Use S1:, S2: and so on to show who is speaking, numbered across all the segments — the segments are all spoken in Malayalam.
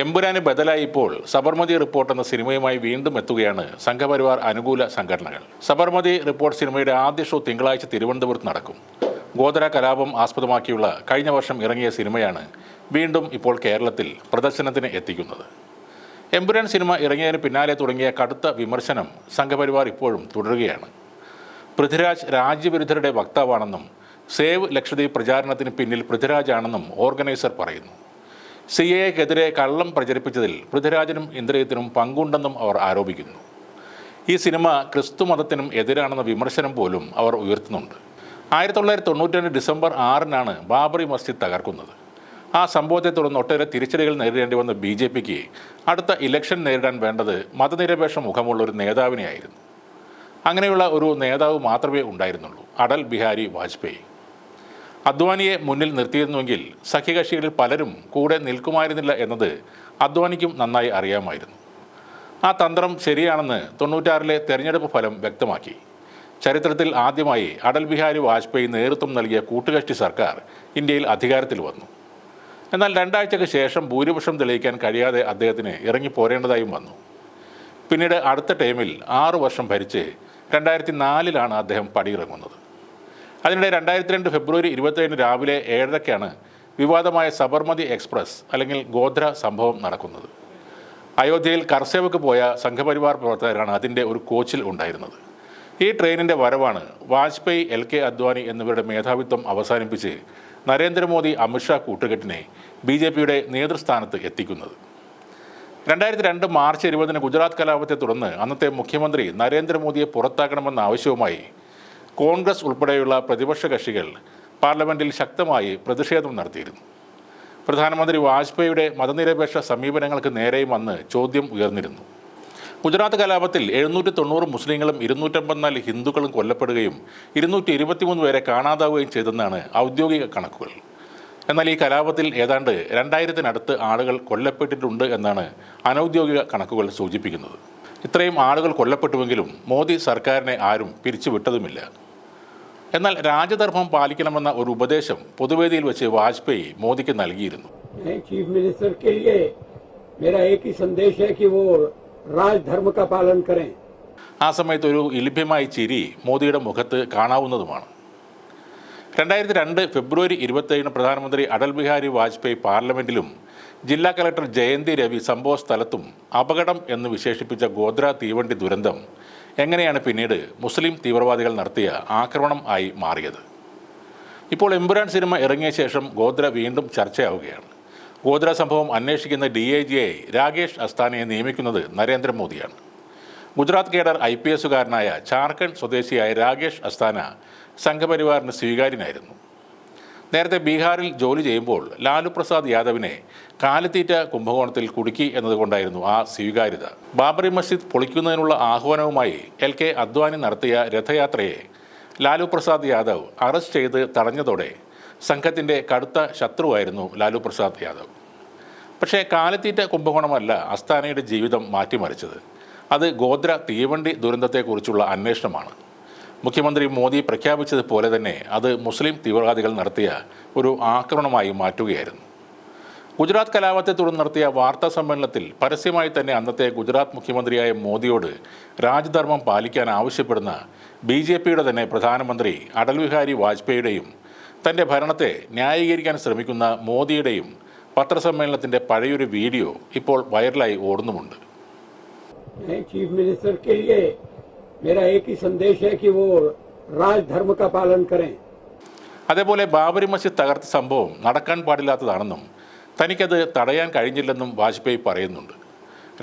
S1: എമ്പുരാന് ബദലായി ഇപ്പോൾ സബർമതി റിപ്പോർട്ട് എന്ന സിനിമയുമായി വീണ്ടും എത്തുകയാണ് സംഘപരിവാർ അനുകൂല സംഘടനകൾ. സബർമതി റിപ്പോർട്ട് സിനിമയുടെ ആദ്യ ഷോ തിങ്കളാഴ്ച തിരുവനന്തപുരത്ത് നടക്കും. ഗോദര കലാപം ആസ്പദമാക്കിയുള്ള കഴിഞ്ഞ വർഷം ഇറങ്ങിയ സിനിമയാണ് വീണ്ടും ഇപ്പോൾ കേരളത്തിൽ പ്രദർശനത്തിന് എത്തിക്കുന്നത്. എമ്പുരാൻ സിനിമ ഇറങ്ങിയതിന് പിന്നാലെ തുടങ്ങിയ കടുത്ത വിമർശനം സംഘപരിവാർ ഇപ്പോഴും തുടരുകയാണ്. പൃഥ്വിരാജ് രാജ്യവിരുദ്ധരുടെ വക്താവാണെന്നും സേവ് ലക്ഷദ്വീപ് പ്രചാരണത്തിന് പിന്നിൽ പൃഥ്വിരാജാണെന്നും ഓർഗനൈസർ പറയുന്നു. സി എക്കെതിരെ കള്ളം പ്രചരിപ്പിച്ചതിൽ പൃഥ്വിരാജിനും ഇന്ദ്രിയത്തിനും പങ്കുണ്ടെന്നും അവർ ആരോപിക്കുന്നു. ഈ സിനിമ ക്രിസ്തു മതത്തിനും എതിരാണെന്ന വിമർശനം പോലും അവർ ഉയർത്തുന്നുണ്ട്. ആയിരത്തി തൊള്ളായിരത്തി തൊണ്ണൂറ്റി രണ്ട് ഡിസംബർ ആറിനാണ് ബാബറി മസ്ജിദ് തകർക്കുന്നത്. ആ സംഭവത്തെ തുടർന്ന് ഒട്ടേറെ തിരിച്ചടികൾ നേരിടേണ്ടി വന്ന ബി ജെ പിക്ക് അടുത്ത ഇലക്ഷൻ നേരിടാൻ വേണ്ടത് മതനിരപേക്ഷ മുഖമുള്ള ഒരു നേതാവിനെയായിരുന്നു. അങ്ങനെയുള്ള ഒരു നേതാവ് മാത്രമേ ഉണ്ടായിരുന്നുള്ളൂ. അടൽ ബിഹാരി വാജ്പേയി. അദ്വാനിയെ മുന്നിൽ നിർത്തിയിരുന്നുവെങ്കിൽ സഖ്യകക്ഷികളിൽ പലരും കൂടെ നിൽക്കുമായിരുന്നില്ല എന്നത് അദ്വാനിക്കും നന്നായി അറിയാമായിരുന്നു. ആ തന്ത്രം ശരിയാണെന്ന് തൊണ്ണൂറ്റാറിലെ തെരഞ്ഞെടുപ്പ് ഫലം വ്യക്തമാക്കി. ചരിത്രത്തിൽ ആദ്യമായി അടൽ ബിഹാരി വാജ്പേയി നേതൃത്വം നൽകിയ കൂട്ടുകക്ഷി സർക്കാർ ഇന്ത്യയിൽ അധികാരത്തിൽ വന്നു. എന്നാൽ രണ്ടാഴ്ചയ്ക്ക് ശേഷം ഭൂരിപക്ഷം തെളിയിക്കാൻ കഴിയാതെ അദ്ദേഹത്തിന് ഇറങ്ങിപ്പോരേണ്ടതായും വന്നു. പിന്നീട് അടുത്ത ടൈമിൽ ആറു വർഷം ഭരിച്ച് രണ്ടായിരത്തി നാലിലാണ് അദ്ദേഹം പടിയിറങ്ങുന്നത്. അതിനിടെ രണ്ടായിരത്തി രണ്ട് ഫെബ്രുവരി ഇരുപത്തേഴിന് രാവിലെ ഏഴരയ്ക്കാണ് വിവാദമായ സബർമതി എക്സ്പ്രസ് അല്ലെങ്കിൽ ഗോധ്ര സംഭവം നടക്കുന്നത്. അയോധ്യയിൽ കർസേവക്ക് പോയ സംഘപരിവാർ പ്രവർത്തകരാണ് അതിന്റെ ഒരു കോച്ചിൽ ഉണ്ടായിരുന്നത്. ഈ ട്രെയിനിന്റെ വരവാണ് വാജ്പേയി എൽ കെ അദ്വാനി എന്നിവരുടെ മേധാവിത്വം അവസാനിപ്പിച്ച് നരേന്ദ്രമോദി അമിത്ഷാ കൂട്ടുകെട്ടിനെ ബി ജെ പിയുടെ നേതൃസ്ഥാനത്ത് എത്തിക്കുന്നത്. രണ്ടായിരത്തി രണ്ട് മാർച്ച് ഇരുപതിന് ഗുജറാത്ത് കലാപത്തെ തുടർന്ന് അന്നത്തെ മുഖ്യമന്ത്രി നരേന്ദ്രമോദിയെ പുറത്താക്കണമെന്ന ആവശ്യവുമായി കോൺഗ്രസ് ഉൾപ്പെടെയുള്ള പ്രതിപക്ഷ കക്ഷികൾ പാർലമെന്റിൽ ശക്തമായി പ്രതിഷേധം നടത്തിയിരുന്നു. പ്രധാനമന്ത്രി വാജ്പേയിയുടെ മതനിരപേക്ഷ സമീപനങ്ങൾക്ക് നേരെയും വന്ന് ചോദ്യം ഉയർന്നിരുന്നു. ഗുജറാത്ത് കലാപത്തിൽ എഴുന്നൂറ്റി തൊണ്ണൂറ് മുസ്ലിങ്ങളും ഇരുന്നൂറ്റമ്പത്തിനാല് ഹിന്ദുക്കളും കൊല്ലപ്പെടുകയും ഇരുന്നൂറ്റി ഇരുപത്തിമൂന്ന് പേരെ കാണാതാവുകയും ചെയ്തെന്നാണ് ഔദ്യോഗിക കണക്കുകൾ. എന്നാൽ ഈ കലാപത്തിൽ ഏതാണ്ട് രണ്ടായിരത്തിനടുത്ത് ആളുകൾ കൊല്ലപ്പെട്ടിട്ടുണ്ട് എന്നാണ് അനൗദ്യോഗിക കണക്കുകൾ സൂചിപ്പിക്കുന്നത്. ഇത്രയും ആളുകൾ കൊല്ലപ്പെട്ടുവെങ്കിലും മോദി സർക്കാരിനെ ആരും പിരിച്ചുവിട്ടതുമില്ല. എന്നാൽ രാജധർമ്മം പാലിക്കണമെന്ന ഒരു ഉപദേശം പൊതുവേദിയിൽ വെച്ച് വാജ്പേയി മോദിക്ക് നൽകിയിരുന്നു.
S2: ചീഫ് മിനിസ്റ്റർ
S1: ആ സമയത്ത് ഒരു ഇലിഭ്യമായ ചിരി മോദിയുടെ മുഖത്ത് കാണാവുന്നതുമാണ്. രണ്ടായിരത്തി രണ്ട് ഫെബ്രുവരി ഇരുപത്തേഴിന് പ്രധാനമന്ത്രി അടൽ ബിഹാരി വാജ്പേയി പാർലമെന്റിലും ജില്ലാ കലക്ടർ ജയന്തി രവി സംഭവ സ്ഥലത്തും അപകടം എന്ന് വിശേഷിപ്പിച്ച ഗോദ്ര തീവണ്ടി ദുരന്തം എങ്ങനെയാണ് പിന്നീട് മുസ്ലിം തീവ്രവാദികൾ നടത്തിയ ആക്രമണം ആയി മാറിയത്? ഇപ്പോൾ എമ്പുരാൻ സിനിമ ഇറങ്ങിയ ശേഷം ഗോദ്ര വീണ്ടും ചർച്ചയാവുകയാണ്. ഗോദ്ര സംഭവം അന്വേഷിക്കുന്ന D I G I Rakesh അസ്താനയെ നിയമിക്കുന്നത് നരേന്ദ്രമോദിയാണ്. ഗുജറാത്ത് കേഡർ ഐ പി എസുകാരനായ ജാർഖണ്ഡ് സ്വദേശിയായ രാകേഷ് അസ്താന സംഘപരിവാറിന് സ്വീകാര്യനായിരുന്നു. നേരത്തെ ബീഹാറിൽ ജോലി ചെയ്യുമ്പോൾ ലാലു പ്രസാദ് യാദവിനെ കാലിത്തീറ്റ കുംഭകോണത്തിൽ കുടുക്കി എന്നതുകൊണ്ടായിരുന്നു ആ സ്വീകാര്യത. ബാബറി മസ്ജിദ് പൊളിക്കുന്നതിനുള്ള ആഹ്വാനവുമായി എൽ കെ അദ്വാനി നടത്തിയ രഥയാത്രയെ ലാലു പ്രസാദ് യാദവ് അറസ്റ്റ് ചെയ്ത് തടഞ്ഞതോടെ സംഘത്തിന്റെ കടുത്ത ശത്രുവായിരുന്നു ലാലു പ്രസാദ് യാദവ്. പക്ഷേ കാലിത്തീറ്റ കുംഭകോണമല്ല അസ്താനയുടെ ജീവിതം മാറ്റിമറിച്ചത്. അത് ഗോദ്ര തീവണ്ടി ദുരന്തത്തെക്കുറിച്ചുള്ള അന്വേഷണമാണ്. മുഖ്യമന്ത്രി മോദി പ്രഖ്യാപിച്ചതുപോലെ തന്നെ അത് മുസ്ലിം തീവ്രവാദികൾ നടത്തിയ ഒരു ആക്രമണമായി മാറ്റുകയായിരുന്നു. ഗുജറാത്ത് കലാപത്തെ തുടർന്ന് നടത്തിയ വാർത്താ സമ്മേളനത്തിൽ പരസ്യമായി തന്നെ അന്നത്തെ ഗുജറാത്ത് മുഖ്യമന്ത്രിയായ മോദിയോട് രാജധർമ്മം പാലിക്കാൻ ആവശ്യപ്പെടുന്ന ബി ജെ പിയുടെ തന്നെ പ്രധാനമന്ത്രി അടൽ ബിഹാരി വാജ്പേയിയുടെയും തന്റെ ഭരണത്തെ ന്യായീകരിക്കാൻ ശ്രമിക്കുന്ന മോദിയുടെയും പത്രസമ്മേളനത്തിന്റെ പഴയൊരു വീഡിയോ ഇപ്പോൾ വൈറലായി ഓടുന്നുമുണ്ട്.
S2: ചീഫ് മിനിസ്റ്റർ मेरा एक ही संदेश है कि वो राजधर्म का पालन करें
S1: അതേപോലെ ബാബരി മസ്ജിദ് തകർത്ത സംഭവം നടക്കാൻ പാടില്ലാത്തതാണെന്നും തനിക്കത് തടയാൻ കഴിഞ്ഞില്ലെന്നും വാജ്പേയി പറയുന്നുണ്ട്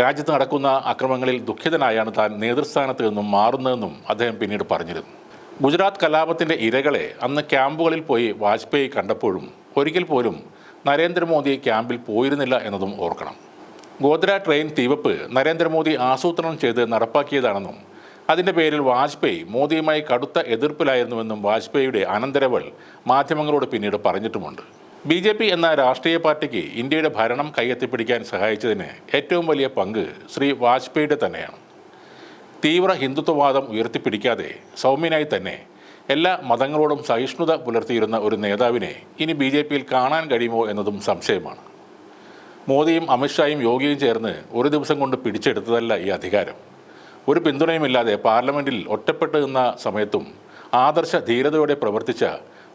S1: രാജ്യത്ത് നടക്കുന്ന അക്രമങ്ങളിൽ ദുഃഖിതനായാണ് താൻ നേതൃസ്ഥാനത്ത് നിന്നും മാറുന്നതെന്നും അദ്ദേഹം പിന്നീട് പറഞ്ഞിരുന്നു ഗുജറാത്ത് കലാപത്തിൻ്റെ ഇരകളെ അന്ന് ക്യാമ്പുകളിൽ പോയി വാജ്പേയി കണ്ടപ്പോഴും ഒരിക്കൽ പോലും നരേന്ദ്രമോദി ക്യാമ്പിൽ പോയിരുന്നില്ല എന്നതും ഓർക്കണം ഗോദ്ര ട്രെയിൻ തീവപ്പ് നരേന്ദ്രമോദി ആസൂത്രണം ചെയ്ത് നടപ്പാക്കിയതാണെന്നും അതിന്റെ പേരിൽ വാജ്പേയി മോദിയുമായി കടുത്ത എതിർപ്പിലായിരുന്നുവെന്നും വാജ്പേയിയുടെ അനന്തരവൾ മാധ്യമങ്ങളോട് പിന്നീട് പറഞ്ഞിട്ടുമുണ്ട്. ബി ജെ പി എന്ന രാഷ്ട്രീയ പാർട്ടിക്ക് ഇന്ത്യയുടെ ഭരണം കൈയെത്തിപ്പിടിക്കാൻ സഹായിച്ചതിന് ഏറ്റവും വലിയ പങ്ക് ശ്രീ വാജ്പേയിയുടെ തന്നെയാണ്. തീവ്ര ഹിന്ദുത്വവാദം ഉയർത്തിപ്പിടിക്കാതെ സൗമ്യനായി തന്നെ എല്ലാ മതങ്ങളോടും സഹിഷ്ണുത പുലർത്തിയിരുന്ന ഒരു നേതാവിനെ ഇനി ബി ജെ പിയിൽ കാണാൻ കഴിയുമോ എന്നതും സംശയമാണ്. മോദിയും അമിത്ഷായും യോഗിയും ചേർന്ന് ഒരു ദിവസം കൊണ്ട് പിടിച്ചെടുത്തതല്ല ഈ അധികാരം. ഒരു പിന്തുണയുമില്ലാതെ പാർലമെന്റിൽ ഒറ്റപ്പെട്ടു നിന്ന സമയത്തും ആദർശ ധീരതയോടെ പ്രവർത്തിച്ച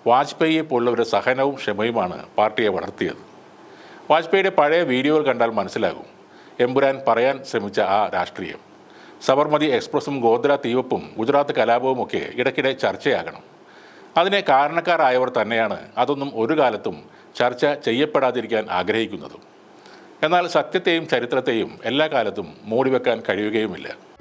S1: വാജ്പേയിയെ പോലുള്ളവരുടെ സഹനവും ക്ഷമയുമാണ് പാർട്ടിയെ വളർത്തിയത്. വാജ്പേയിയുടെ പഴയ വീഡിയോകൾ കണ്ടാൽ മനസ്സിലാകും എമ്പുരാൻ പറയാൻ ശ്രമിച്ച ആ രാഷ്ട്രീയം. സബർമതി എക്സ്പ്രസും ഗോദ്ര തീവപ്പും ഗുജറാത്ത് കലാപവും ഒക്കെ ഇടയ്ക്കിടെ ചർച്ചയാകണം. അതിനെ കാരണക്കാരായവർ തന്നെയാണ് അതൊന്നും ഒരു കാലത്തും ചർച്ച ചെയ്യപ്പെടാതിരിക്കാൻ ആഗ്രഹിക്കുന്നതും. എന്നാൽ സത്യത്തെയും ചരിത്രത്തെയും എല്ലാ കാലത്തും മൂടിവെക്കാൻ കഴിയുകയുമില്ല.